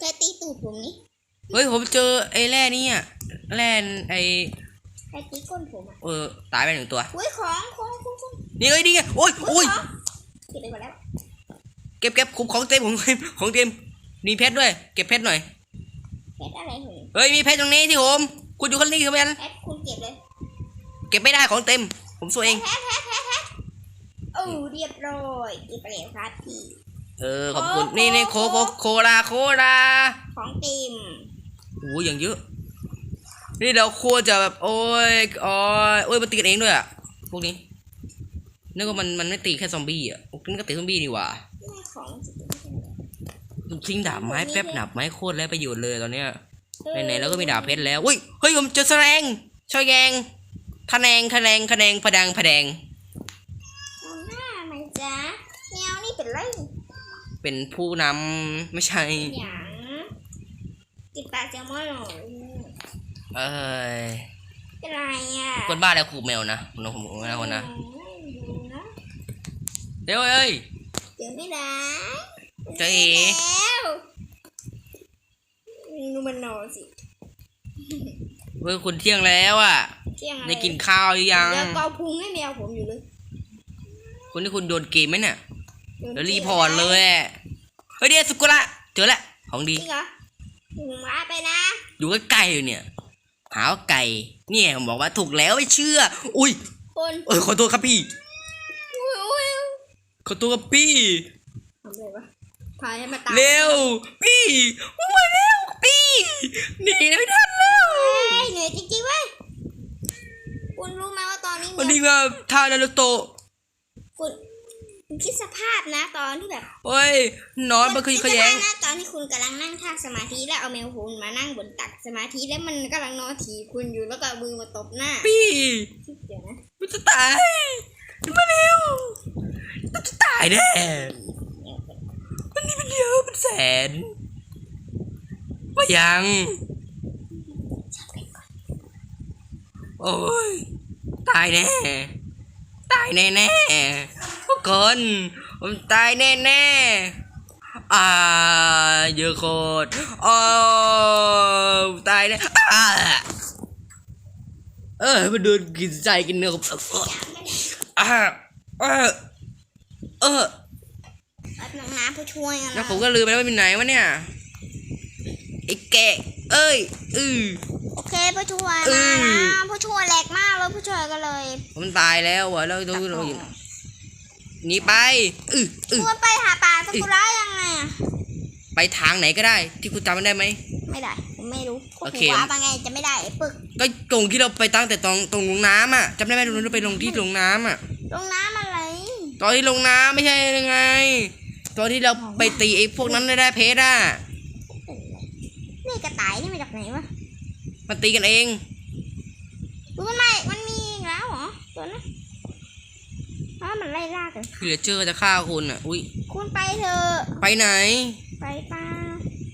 ใครตีตูดผมนี่เฮ้ยผมเจอไอ้แร่นี่อะแร่ไอ้ใครตีก้นผมอะเออตายไปหนึ่งตัว อุ้ยของของของของนี่เอ้ยนี่ไงโอ้ยโอ้ยของเก็บไปหมดแล้วเก็บเก็บของของเต็มของเต็มของเต็มมีเพชรด้วย เก็บเพชรหน่อยเพชรอะไรเหรอเฮ้ยมีเพชรตรงนี้ที่ผม คุณอยู่ข้างนี้คือแมนเพชรคุณเก็บเลยเก็บไม่ได้ของเต็ม ผมสู้เอง แพ้แพ้แพ้แพ้โอ้เรียบร้อยเก็บไปแล้วครับพี่ เออขอบคุณโอ้โหนี่นี่โคโคโคลาโคลาของติมโอ้ยอย่างเยอะ นี่เราควรจะแบบโอ้ยโอ้ยโอ้ยมันตีกันเองด้วยอะพวกนี้นึกว่ามันมันไม่ตีแค่ซอมบี้อะมันก็ตีซอมบี้นี่หว่าแม่ของสิไม่ใช่เหรอทิ้งดาบไม้แป๊บดาบไม้โคตรแล้วประโยชน์เลยตอนเนี้ยเออไหนๆแล้วก็มีดาบเพชรแล้วอุ้ยเฮ้ยผมเจอแสลงช่อยแยงคะแนงคะแนงคะแนงพะดังพะแดง เอาหน้าไหมจ๊ะแมวนี่เป็นไร เป็นผู้นำไม่ใช่ อย่างกินปลาแซลมอนหน่อยเอ้ยเป็นไรอะคนบ้าแล้วขู่แมวนะผมผมผมนะคนนะอืมดูนะเดี๋ยวเอ้ยเดี๋ยวไม่ได้จ๊ะเอ๋แล้วดูมันนอนสิเฮ้ยคุณเที่ยงแล้วอะเที่ยงอะไรได้กินข้าวหรือยังเดี๋ยวเกาพุงให้แมวผมอยู่เลยคุณที่คุณโดนเกมไหมเนี่ยดี๋ยแล้วรีพอร์ตเลยอะ เฮ้ยเดี๋ยวสุกุระเจอละของจดีริงเหรอถึงมาไปนะ อยู่ใกล้ๆอยู่เนี่ย หาว่าไก่เนี่ยผมบอกว่าถูกแล้วไม่เชื่อ อุ้ยคนเออขอโทษครับพี่อุ้ยอุ้ยขอโทษครับพี่ทำเลยวะพายให้มาตายเร็วพี่มาเร็วพี่หนีไม่ทันแล้วเฮ้ยเหนื่อยจริงๆเว้ยคุณรู้ไหมว่าตอนนี้วันเมีนี้ยมาท่านารุโตะคุณ คุณคิดสภาพนะตอนที่แบบเฮ้ยนอนมันคือขยงดสภาพนะตอนที่คุณกำลังนั่งท่าสมาธิแล้วเอาแมวคุณมานั่งบนตักสมาธิแล้วมันกำลังนอนถีบคุณอยู่แล้วก็เอามือมาตบหน้าพี่เดี๋ยวนะมันจะตายมาเร็วมันจะตายแน่มันนี่มันเยอะเป็นแสนว่ายังโอ้ยตายแน่ ตายแน่แน่ๆทุก คน ผมตายแน่แน่ๆ อ่าเยอะโคตรอ๋อตายแน่อ่าเออมันโดนกินใจกินเนื้อผมอ่าเออเออเอาน้ำน้ำผู้ช่วยอะแล้วนะผมก็ลืมไปแล้วว่าเป็นไหนวะเนี่ยไอ้แกะเอ้ยอือโอเคผู้ช่วยอืมามนะผู้ช่วยแหลกมากเลยผู้ช่วยก็เลย ผมตายแล้ววะแล้วดูเราอยู่ หนีไปอืออือควรไปหาป่าซากุระยังไงอะไปทางไหนก็ได้ ที่คุณจำมันได้ไหม ไม่ได้ผมไม่รู้โอเค ว่ามาไงจะไม่ได้ไอ้ปึกก็ตรงที่เราไปตั้งแต่ตรงตรงลงน้ำอะจำได้ไหมตรงนั้นเราไปลงที่ลงน้ำอะ ลงน้ำอะไรตอนที่ลงน้ำไม่ใช่ยังไง ตอนที่เราไปตีไอ้พวกนั้นได้เพชรอะนี่กระต่ายนี่มาจากไหนวะมันตีกันเอง รู้มันไม่มันมีอีกแล้วเหรอตัวนั้น เพราะมันไล่ล่ากันพี่เหลือเจอจะฆ่าคุณอะ อุ้ย คุณไปเถอะ ไปไหน ไปป่า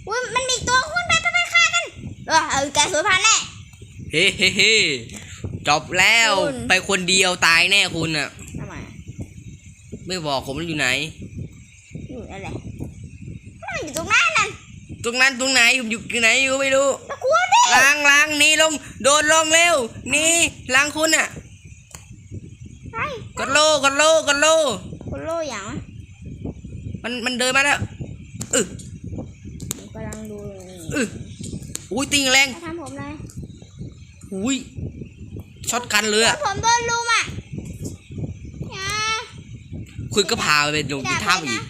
อุ้ยมันมีอีกตัวคุณไปไปไปฆ่ากันเออเออแกสวยพันแน่เฮ้เฮ้เฮ้จบแล้วคุณไปคนเดียวตายแน่คุณอะทำไมไม่บอกผมมันอยู่ไหน อยู่อะไรมันอยู่ตรงนั้นนั่นตรงนั้นตรงไหนผมอยู่ที่ไหนอยู่ไม่รู้ตะกลัวดิล้างล้างหนี่ลง โดนลงเร็วหนี่ล้างคุณอะไอ้ กดโลกดโลกดโลคุณโลอย่างวะมันมันเดินมาแล้วเออผมกำลังดูนี่เอออุ้ยตีแรงจะทำผมเลยอุ้ยช็อตกันเลยอะผมโดนลุมอะอย่าคุณก็พาไปลงที่ถ้ำไม่ได้อีก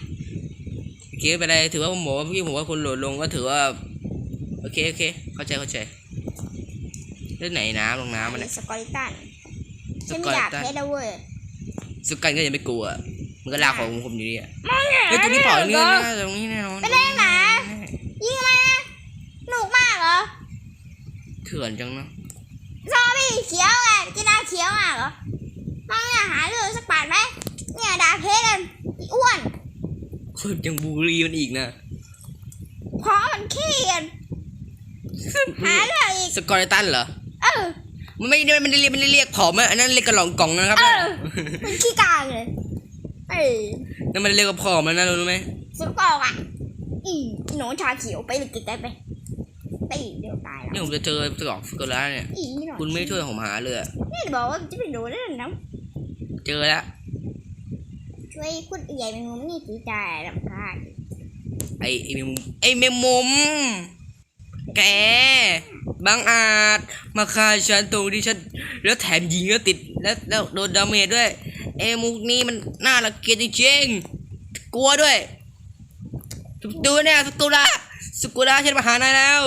โอเคไม่เป็นไรถือว่าผมบอกว่าพี่ผมว่าคุณโหลดลงก็ถือว่าโอเคโอเคเข้าใจเข้าใจเรื่องไหนน้ำลงน้ำมันไอ้เนี่ยสกอริตันสฉันกอไม่ตอยากตันเพชรแล้วเว้ย สุกันก็ยังไม่กลัว มันก็ลากของผมอยู่ดีอะไม่เฮ้ยตัวนี้ปล่อยเนื้อนะตรงนี้แน่นอนไปเล่นหนายิงมาหนุกมากเหรอเถื่อนจังนะซอมบี้เขียวไงจีน่าเขียวมากเหรอมังเนี่ยหาเรื่องสักบาทไหมเนี่ยดาเพชรกันอีอ้วนคุณยังบูลลี่มันอีกนะเพราะมันขี้กันหาเรื่องอีกสกอร์ตันเหรอเออ มันไม่ได้มันไม่ได้เรียกมันไม่ได้เรียกผอมอะอันนั้นเรียกกระหล่องกล่องนะครับเออมันขี้กลางเลยเอ้ยนั่นมันเรียกว่าผอมแล้วนะรู้ไหมสุดกอกอะอีหนูชาเขียวไปเลยไกลๆไปไปอีกเดี๋ยวตายนี่แล้วผมจะเจอสกอกสกุระเนี่ยอีหน่อยคุณไม่ช่วยผมหาเลยอะนี่บอกว่าจะไปดูได้นะเจอแล้วช่วยคุณใหญ่เป็นมุมนี่สีจ่ายลำคาญไอ้ไอ้แมงมุมไอ้แมงมุมแก บังอาจมาฆ่าฉันตรงที่ฉันแล้วแถมยิงแล้วติดแล้วแล้วโดนดาเมจด้วยไอ้มุกนี้มันน่ารังเกียจจริงๆกลัวด้วยดูเนี่ยสกุระสกุระฉันมาหานายแล้ว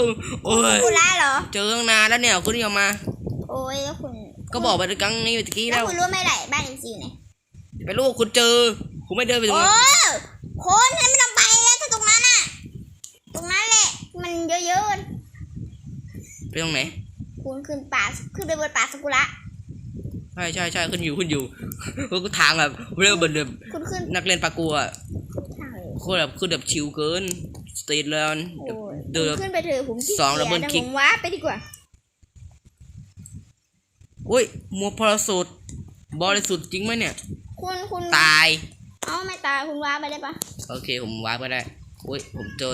โอ้ยคุณล่าเหรอเจอตั้งนานแล้วเนี่ยคุณนี่ออกมา โอ้ยแล้วคุณก็บอกไปครั้งนี้ตะกี้แล้แล้ววคุณรู้ไหมไหนบ้านเอ็นซีอยู่ไหนไปลูกคุณเจอคุณไม่เดินไปตรงโอ้นั้นคนไม่ต้องไปแล้วถ้าตรงนั้นน่ะ ตรงนั้นแหละ มันเยอะ ไป ตรงไหนๆคุณขึ้นป่าขึ้นไปบนป่าสกุระใช่ใช่ใช่ขึ้นอยู่ขึ้นอยู่ก็ทางแบบเริ่มเป็นแบบคุณขึ้นนักเรียนปากัวอะทางเลยโคตรแบบขึ้นแบบชิลเกินสตรีทเลยโอ้ยเดินคุณขึ้นไปเถอะผมขี้สองเกียจ double แต่ kick ผมว้าร์ปไปดีกว่าอุ้ยมัวพลสุดบริสุทธิ์จริงไหมเนี่ย คุณคุณตายเอ้าไม่ตายคุณว้าร์ปไปได้ปะโอเคผมวาร์ปก็ได้อุ้ยผมเจอ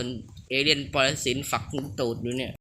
เอเลี่ยนปรสิตฝักตูดอยู่เนี่ย